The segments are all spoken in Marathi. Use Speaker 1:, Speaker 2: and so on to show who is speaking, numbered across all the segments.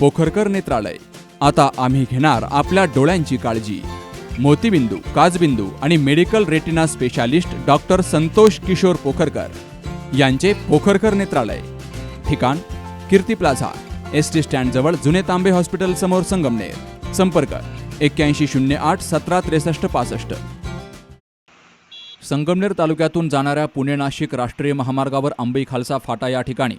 Speaker 1: पोखरकर नेत्रालय. आता आम्ही घेणार आपल्या डोळ्यांची काळजी. मोतीबिंदू काजबिंदू आणि medical retina specialist doctor Santosh Kishor Pokharkar यांचे पोखरकर नेत्रालय. ठिकाण कीर्ती प्लाझा एस टी स्टँडजवळ जुने तांबे हॉस्पिटल समोर संगमनेर. संपर्क एक्क्याऐंशी शून्य आठ सतरा त्रेसष्ट पासष्ट. संगमनेर तालुक्यातून जाणाऱ्या पुणे नाशिक राष्ट्रीय महामार्गावर आंबई खालसा फाटा या ठिकाणी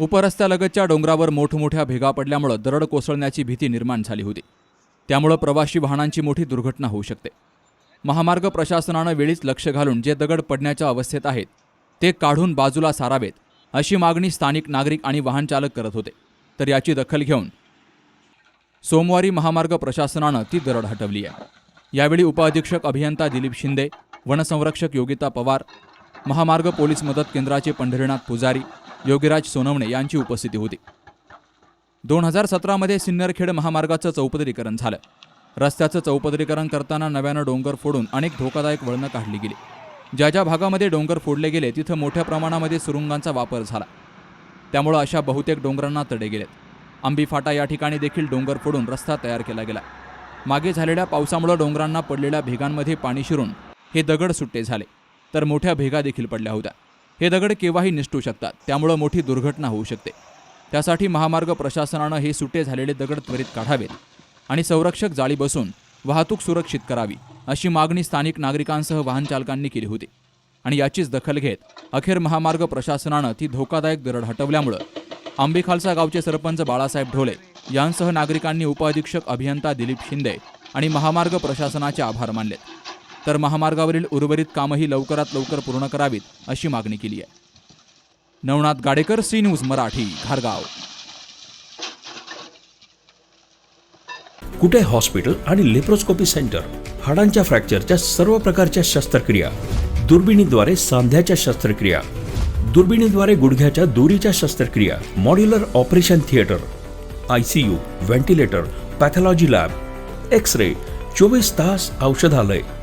Speaker 1: उपरस्त्यालगतच्या डोंगरावर मोठमोठ्या भेगा पडल्यामुळं दरड कोसळण्याची भीती निर्माण झाली होती. त्यामुळं प्रवासी वाहनांची मोठी दुर्घटना होऊ शकते. महामार्ग प्रशासनानं वेळीच लक्ष घालून जे दगड पडण्याच्या अवस्थेत आहेत ते काढून बाजूला सारावेत अशी मागणी स्थानिक नागरिक आणि वाहनचालक करत होते. तर याची दखल घेऊन सोमवारी महामार्ग प्रशासनानं ती दरड हटवली आहे. यावेळी उपअधीक्षक अभियंता दिलीप शिंदे वनसंरक्षक योगिता पवार महामार्ग पोलीस मदत केंद्राचे पंढरीनाथ पुजारी योगीराज सोनवणे यांची उपस्थिती होती. दोन हजार सतरामध्ये सिन्नरखेड महामार्गाचं चौपदरीकरण झालं. रस्त्याचं चौपदरीकरण करताना नव्यानं डोंगर फोडून अनेक धोकादायक वळणं काढली गेली. ज्या ज्या भागामध्ये डोंगर फोडले गेले तिथं मोठ्या प्रमाणामध्ये सुरुंगांचा वापर झाला. त्यामुळं अशा बहुतेक डोंगरांना तडे गेलेत. आंबी फाटा या ठिकाणी देखील डोंगर फोडून रस्ता तयार केला गेला. मागे झालेल्या पावसामुळं डोंगरांना पडलेल्या भेगांमध्ये पाणी शिरून हे दगड सुट्टे झाले. तर मोठ्या भेगा देखील पडल्या होत्या. हे दगड केव्हाही निसटू शकतात. त्यामुळं मोठी दुर्घटना होऊ शकते. त्यासाठी महामार्ग प्रशासनानं हे सुटे झालेले दगड त्वरित काढावेत आणि संरक्षक जाळी बसून वाहतूक सुरक्षित करावी अशी मागणी स्थानिक नागरिकांसह वाहन चालकांनी केली होती. आणि याचीच दखल घेत अखेर महामार्ग प्रशासनानं ती धोकादायक दरड हटवल्यामुळं आंबेखालसा गावचे सरपंच बाळासाहेब ढोले यांसह नागरिकांनी उपअधीक्षक अभियंता दिलीप शिंदे आणि महामार्ग प्रशासनाचे आभार मानलेत. तर महामार्गावरील उर्वरित कामही लवकरात लवकर पूर्ण करावीत अशी मागणी केली आहे. Navnath Gadekar C news Marathi Khargaon
Speaker 2: Kute hospital आणि लेप्रोस्कोपी सेंटर? हाडांच्या फ्रॅक्चरच्या सर्व प्रकारच्या शस्त्रक्रिया. दुर्बिणीद्वारे सांध्याच्या शस्त्रक्रिया. दुर्बिणीद्वारे गुडघ्याच्या दोरीच्या शस्त्रक्रिया. Modular operation theatre. I C U ventilator pathology lab. X ray चोवीस तास औषधालय.